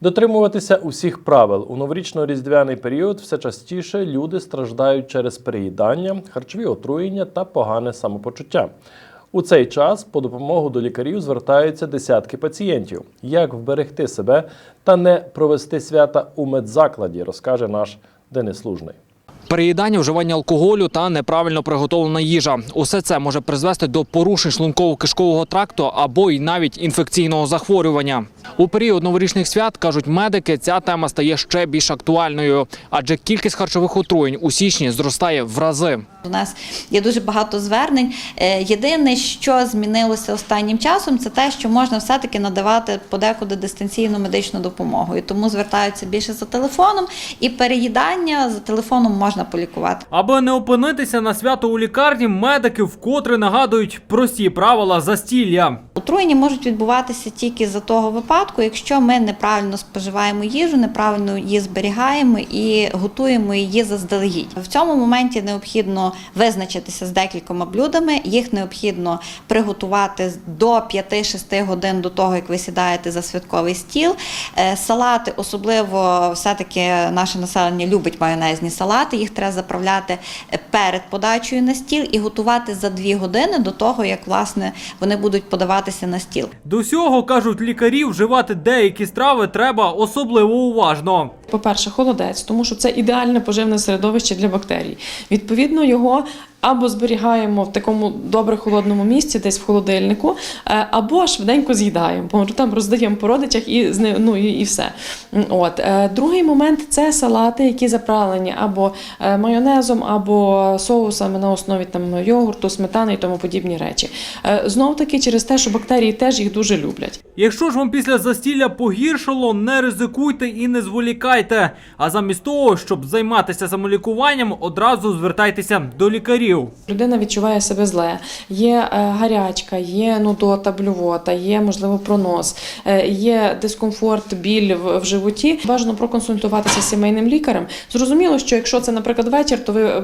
Дотримуватися усіх правил у новорічно-різдвяний період все частіше люди страждають через переїдання, харчові отруєння та погане самопочуття. У цей час по допомогу до лікарів звертаються десятки пацієнтів. Як вберегти себе та не провести свята у медзакладі, розкаже наш Денис Лужний. Переїдання, вживання алкоголю та неправильно приготовлена їжа – усе це може призвести до порушень шлунково-кишкового тракту або й навіть інфекційного захворювання. У період новорічних свят, кажуть медики, ця тема стає ще більш актуальною, адже кількість харчових отруєнь у січні зростає в рази. У нас є дуже багато звернень. Е, Єдине, що змінилося останнім часом, це те, що можна все-таки надавати подекуди дистанційну медичну допомогу. І тому звертаються більше за телефоном, і переїдання за телефоном можна полікувати. Аби не опинитися на свято у лікарні, медики вкотре нагадують прості правила застілля. Отруєння можуть відбуватися тільки за того випадку, якщо ми неправильно споживаємо їжу, неправильно її зберігаємо і готуємо її заздалегідь. В цьому моменті необхідно визначитися з декількома блюдами. Їх необхідно приготувати до 5-6 годин до того, як ви сідаєте за святковий стіл. Е, Салати, особливо все-таки наше населення любить майонезні салати. Їх треба заправляти е, перед подачею на стіл і готувати за дві години до того, як власне вони будуть подаватися на стіл. До всього кажуть лікарі, вживати деякі страви треба особливо уважно. По-перше, холодець, тому що це ідеальне поживне середовище для бактерій. Відповідно, його або зберігаємо в такому добре холодному місці, десь в холодильнику, е, або швиденько з'їдаємо, бо там роздаємо по родичах і ну, і, все. От. Е, Другий момент це салати, які заправлені або е, майонезом, або соусами на основі там, йогурту, сметани і тому подібні речі. Знов таки через те, що бактерії теж їх дуже люблять. Якщо ж вам після застілля погіршало, не ризикуйте і не зволікайте. А замість того, щоб займатися самолікуванням, одразу звертайтеся до лікарів. Людина відчуває себе зле, є е, гарячка, є нудота, блювота, є можливо пронос, е, є дискомфорт, біль в, в животі. Бажано проконсультуватися з сімейним лікарем. Зрозуміло, що якщо це, наприклад, вечір, то ви е,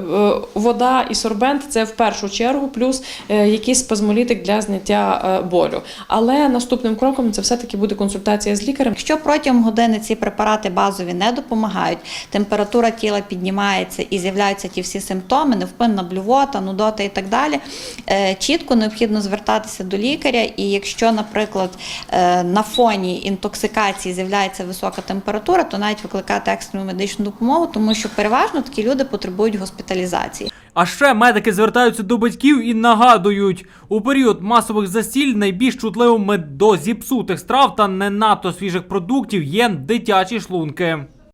вода і сорбент це в першу чергу, плюс е, якийсь спазмолітик для зняття е, болю. Але наступним кроком це все-таки буде консультація з лікарем. Якщо протягом години ці препарати базові не допомагають, температура тіла піднімається і з'являються ті всі симптоми, невпинна блювота, нудота і так далі, е, чітко необхідно звертатися до лікаря. І якщо, наприклад, е, на фоні інтоксикації з'являється висока температура, то навіть викликати екстрену медичну допомогу, тому що переважно такі люди потребують госпіталізації. А ще медики звертаються до батьків і нагадують, у період масових застіль найбільш чутливими до зіпсутих страв та не надто свіжих продуктів є дитячі шлунки.